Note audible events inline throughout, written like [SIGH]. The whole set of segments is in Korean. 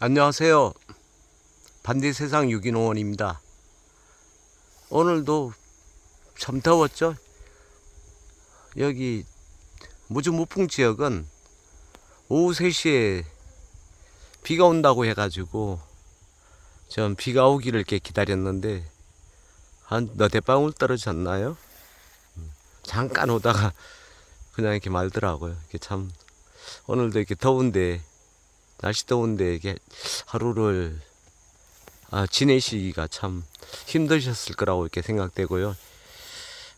안녕하세요. 반대세상 유기농원입니다. 오늘도 참 더웠죠? 여기 무주 무풍 지역은 오후 3시에 비가 온다고 해가지고 전 비가 오기를 이렇게 기다렸는데 한 너댓 방울 떨어졌나요? 음, 잠깐 오다가 그냥 이렇게 말더라고요. 이게 참 오늘도 이렇게 더운데 날씨 더운데 이게 하루를 아, 지내시기가 참 힘드셨을 거라고 이렇게 생각되고요.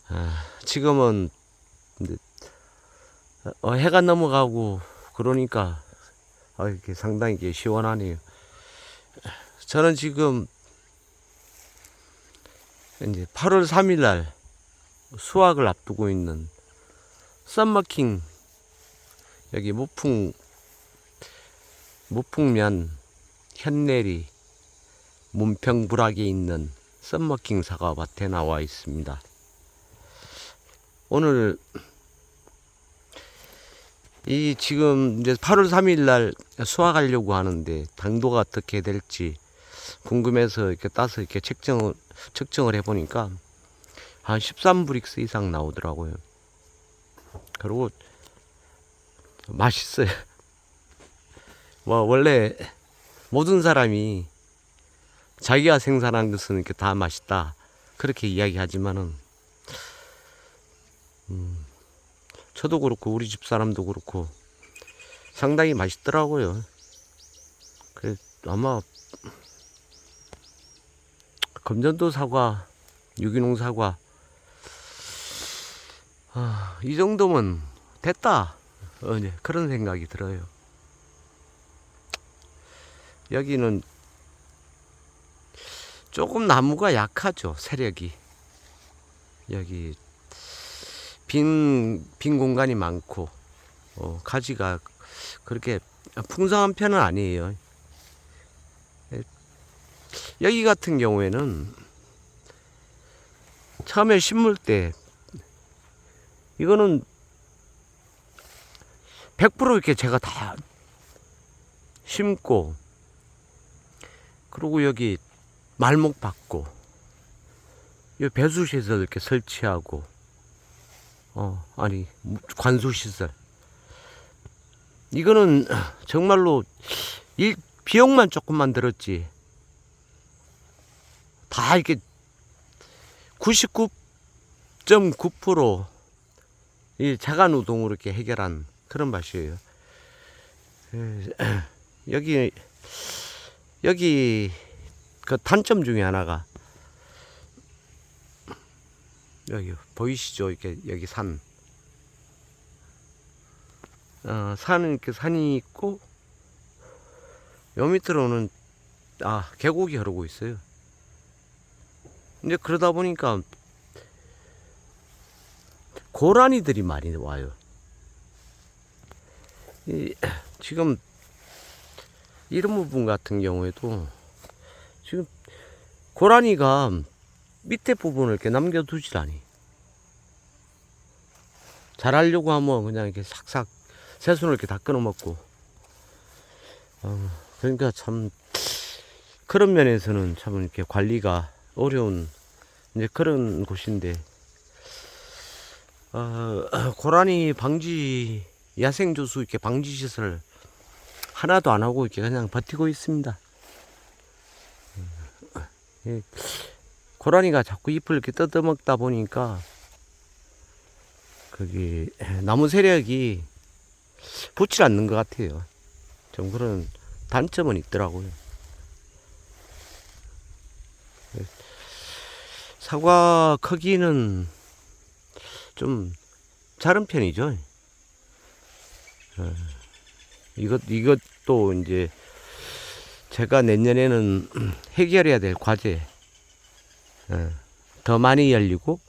아, 지금은 어, 해가 넘어가고 그러니까 아, 이렇게 상당히 이게 시원하네요. 저는 지금 이제 8월 3일 날 수확을 앞두고 있는 썬머킹 여기 무풍 무풍면 현내리 문평불악에 있는 썬머킹 사과밭에 나와 있습니다. 오늘 이 지금 이제 8월 3일 날 수확하려고 하는데 당도가 어떻게 될지 궁금해서 이렇게 따서 이렇게 측정을 측정을 해 보니까 한 13브릭스 이상 나오더라고요. 그리고 맛있어요. 뭐 원래 모든 사람이 자기가 생산한 것은 이렇게 다 맛있다 그렇게 이야기하지만은 음, 저도 그렇고 우리 집 사람도 그렇고 상당히 맛있더라고요. 그 아마 검전도 사과, 유기농 사과 아, 이 정도면 됐다. 어, 네, 그런 생각이 들어요. 여기는 조금 나무가 약하죠 세력이. 여기 빈, 빈 공간이 많고 어, 가지가 그렇게 풍성한 편은 아니에요. 에, 여기 같은 경우에는 처음에 심을 때 이거는 100% 이렇게 제가 다 심고 그리고 여기 말목 받고 이 배수 시설 이렇게 설치하고 어 아니 관수 시설 이거는 정말로 일 비용만 조금만 들었지 다 이렇게 99.9%이 자간 우동으로 이렇게 해결한 그런 맛이에요. 에, [CLEARS THROAT] 여기 여기 그 단점 중에 하나가 여기 보이시죠? 이렇게 여기 산. 어, 산은 이렇게 산이 있고 요 밑으로는 아 계곡이 흐르고 있어요. 이제 그러다 보니까 고라니들이 많이 와요. 이, 지금 이런 부분 같은 경우에도 지금 고라니가 밑에 부분을 이렇게 남겨두질 않니. 잘하려고 하면 그냥 이렇게 싹싹 새순을 이렇게 다 끊어먹고. 어, 그러니까 참 그런 면에서는 참 이렇게 관리가 어려운 이제 그런 곳인데 어, [CLEARS THROAT] 고라니 방지 야생조수 이렇게 방지 시설 하나도 안 하고 이렇게 그냥 버티고 있습니다. 예, 고라니가 자꾸 잎을 이렇게 뜯어먹다 보니까 거기 나무 세력이 붙질 않는 것 같아요. 좀 그런 단점은 있더라고요. 예, 사과 크기는 좀 작은 편이죠. 어, 이것 이것 도 이제 제가 내년에는 해결해야 될 과제. 예, 더 많이 열리고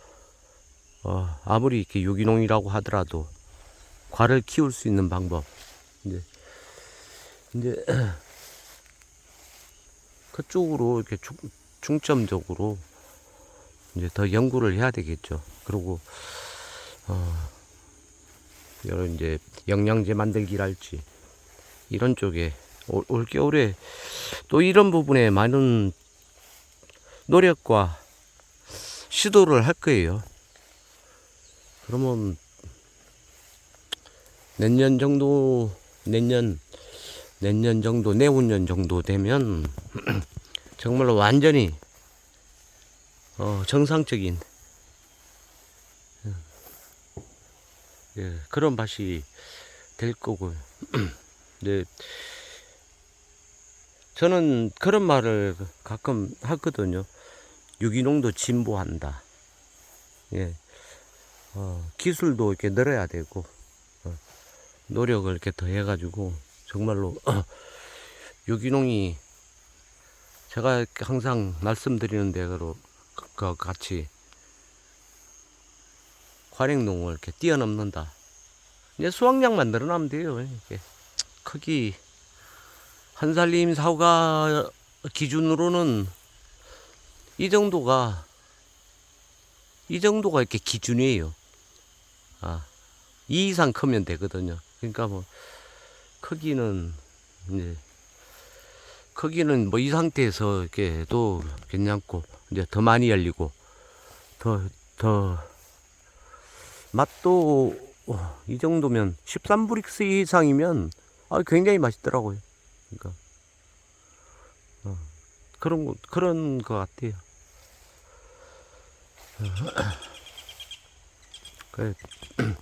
어, 아무리 이렇게 유기농이라고 하더라도 과를 키울 수 있는 방법. 이제 이제 [CLEARS THROAT] 그쪽으로 이렇게 중, 중점적으로 이제 더 연구를 해야 되겠죠. 그리고 어, 이런 이제 영양제 만들기랄지 이런 쪽에 올, 올 겨울에 또 이런 부분에 많은 노력과 시도를 할 거예요. 그러면 내년 정도, 내년, 내년 정도, 내후년 정도 되면 [CLEARS THROAT] 정말로 완전히 어, 정상적인 예, 그런 맛이 될 거고요. [CLEARS THROAT] 네, 저는 그런 말을 가끔 하거든요. 유기농도 진보한다. 예, 어, 기술도 이렇게 늘어야 되고 어, 노력을 이렇게 더 해가지고 정말로 [CLEARS THROAT] 유기농이 제가 항상 말씀드리는 대로 그 같이 관행농을 이렇게 뛰어넘는다. 이제 수확량만 늘어나면 돼요. 이렇게 크기 한살림 사과 기준으로는 이 정도가 이 정도가 이렇게 기준이에요. 아, 이 이상 크면 되거든요. 그러니까 뭐 크기는 이제 크기는 뭐 이 상태에서 이렇게 또 괜찮고 이제 더 많이 열리고 더 더 맛도 어, 이 정도면 13브릭스 이상이면 아, 굉장히 맛있더라고요. 그러니까 어, 그런 거 그런 거 같아요. 그래. [CLEARS THROAT]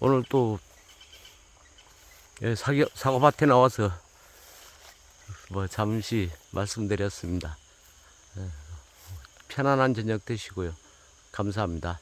오늘 또 예, 사과, 사과밭에 나와서 뭐 잠시 말씀드렸습니다. 예, 편안한 저녁 되시고요. 감사합니다.